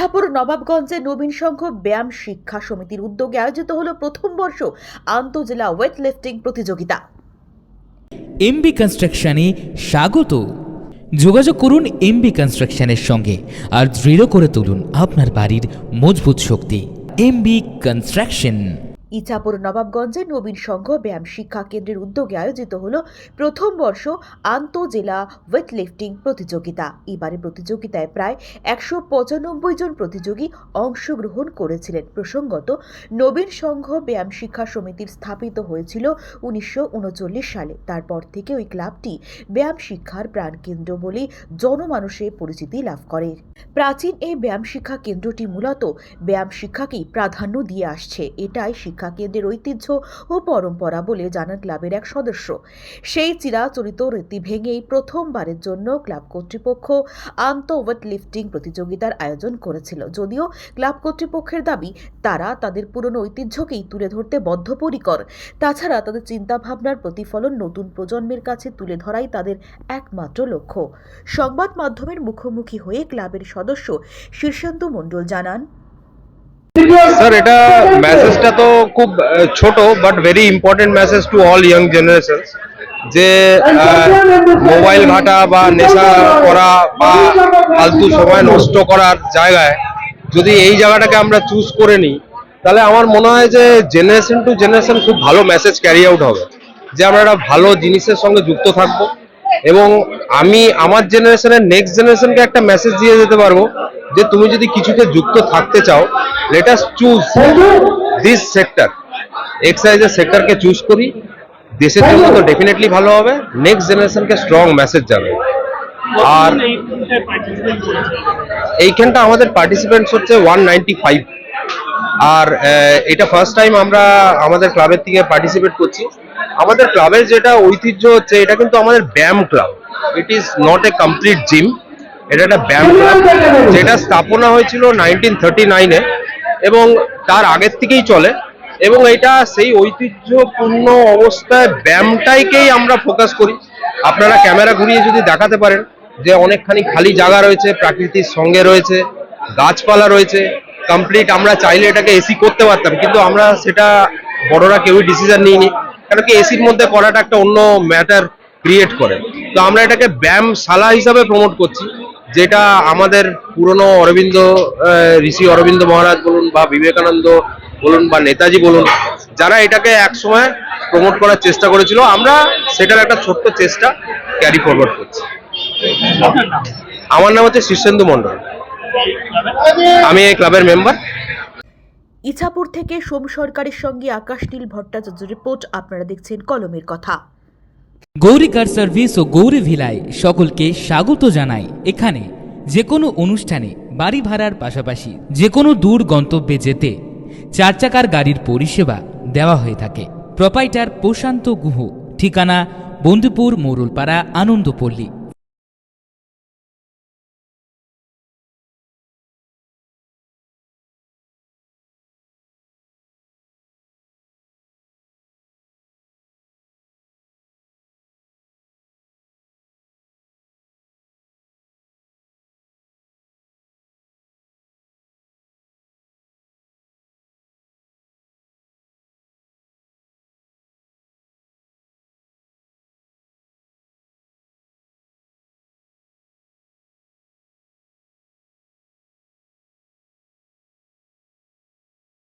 ইছাপুর নবাবগঞ্জে নবীন সংঘ ব্যায়াম শিক্ষা সমিতির উদ্যোগে আয়োজিত হলো প্রথম বর্ষ আন্তঃজেলা ওয়েট লিফটিং প্রতিযোগিতা এমবি কনস্ট্রাকশনে স্বাগত। যোগাযোগ করুন এমবি কনস্ট্রাকশনের সঙ্গে আর দৃঢ় করে তুলুন আপনার বাড়ির মজবুত শক্তি। এমবি কনস্ট্রাকশন ইছাপুর নবাবগঞ্জে নবীন সংঘ ব্যায়াম শিক্ষা কেন্দ্রের উদ্যোগে আয়োজিত হলো প্রথম বর্ষ আন্তঃজেলা ওয়েট লিফটিং প্রতিযোগিতা। এবারে প্রতিযোগিতায় প্রায় একশো পঁচানব্বই জন প্রতিযোগী অংশগ্রহণ করেছিলেন। প্রসঙ্গত, নবীন সংঘ ব্যায়াম শিক্ষা সমিতির স্থাপিত হয়েছিল উনিশশো উনচল্লিশ সালে। তারপর থেকে ওই ক্লাবটি ব্যায়াম শিক্ষার প্রাণকেন্দ্র বলে জনমানুষে পরিচিতি লাভ করে। প্রাচীন এই ব্যায়াম শিক্ষা কেন্দ্রটি মূলত ব্যায়াম শিক্ষাকেই প্রাধান্য দিয়ে আসছে। এটাই কেন্দ্রের ঐতিহ্য ও পরম্পরা বলে জানান ক্লাবের এক সদস্য। সেই চিরাচরিত রীতি ভেঙেই প্রথমবারের জন্য ক্লাব কর্তৃপক্ষ আন্ত ওয়েট লিফটিং প্রতিযোগিতার আয়োজন করেছিল। যদিও ক্লাব কর্তৃপক্ষের দাবি, তারা তাদের পুরনো ঐতিহ্যকেই তুলে ধরতে বদ্ধপরিকর। তাছাড়া তাদের চিন্তাভাবনার প্রতিফলন নতুন প্রজন্মের কাছে তুলে ধরাই তাদের একমাত্র লক্ষ্য। সংবাদ মাধ্যমের মুখোমুখি হয়ে ক্লাবের সদস্য শীর্ষেন্দু মণ্ডল জানান স্যার এটা মেসেজটা তো খুব ছোট but very important message to all young generation যে মোবাইল ঘাটা বা নেশা করা বা ফালতু সময় নষ্ট করার জায়গায় যদি এই জায়গাটাকে আমরা চুজ করে নিই, তাহলে আমার মনে হয় যে জেনারেশন টু জেনারেশন খুব ভালো মেসেজ ক্যারি আউট হবে, যে আমরা একটা ভালো জিনিসের সঙ্গে যুক্ত থাকব এবং আমি আমার জেনারেশনের নেক্সট জেনারেশনকে একটা মেসেজ দিয়ে যেতে পারব, যে তুমি যদি কিছুতে যুক্ত থাকতে চাও let us choose this sector এক্সারসাইজের সেক্টরকে চুজ করি। দেশের জন্য তো ডেফিনেটলি ভালো হবে। নেক্সট জেনারেশনকে স্ট্রং মেসেজ যাবে। আর এইখানটা আমাদের পার্টিসিপেন্টস হচ্ছে ওয়ান নাইনটি ফাইভ আর এটা ফার্স্ট টাইম আমরা আমাদের ক্লাবের থেকে পার্টিসিপেট করছি। আমাদের ক্লাবের যেটা ঐতিহ্য হচ্ছে এটা কিন্তু আমাদের ব্যায়াম club it is not a complete gym এটা একটা ব্যায়াম ক্লাব যেটা স্থাপনা হয়েছিল নাইনটিন থার্টি নাইনে এবং তার আগের থেকেই চলে। এবং এটা সেই ঐতিহ্যপূর্ণ অবস্থায় ব্যায়ামটাইকেই আমরা ফোকাস করি। আপনারা ক্যামেরা ঘুরিয়ে যদি দেখাতে পারেন যে অনেকখানি খালি জায়গা রয়েছে, প্রাকৃতির সঙ্গে রয়েছে, গাছপালা রয়েছে কমপ্লিট আমরা চাইলে এটাকে এসি করতে পারতাম, কিন্তু আমরা সেটা বড়রা কেউই ডিসিশন নিইনি কারণ কি এসির মধ্যে করাটা একটা অন্য ম্যাটার ক্রিয়েট করে। তো আমরা এটাকে ব্যায়ামশালা হিসাবে প্রমোট করছি। যেটা আমাদের পুরনো অরবিন্দ ঋষি অরবিন্দ মহারাজ বলুন বা বিবেকানন্দ বলুন বা নেতাজি বলুন, যারা এটাকে একসময় প্রমোট করার চেষ্টা করেছিল, আমরা সেটার একটা ছোট্ট চেষ্টা ক্যারি ফরওয়ার্ড করছি। আমার নাম হচ্ছে শীর্ষেন্দু মন্ডল আমি এই ক্লাবের মেম্বার ইছাপুর থেকে সোম সরকারের সঙ্গে আকাশ নীল ভট্টাচার্য রিপোর্ট, আপনারা দেখছেন কলমের কথা। গৌরী কার সার্ভিস ও গৌরী ভিলায় সকলকে স্বাগত জানাই। এখানে যে কোনো অনুষ্ঠানে বাড়ি ভাড়ার পাশাপাশি যে কোনো দূর গন্তব্যে যেতে চার চাকার গাড়ির পরিষেবা দেওয়া হয়ে থাকে। প্রপাইটার প্রশান্ত গুহ, ঠিকানা বন্দিপুর মোরুলপাড়া, আনন্দপল্লী।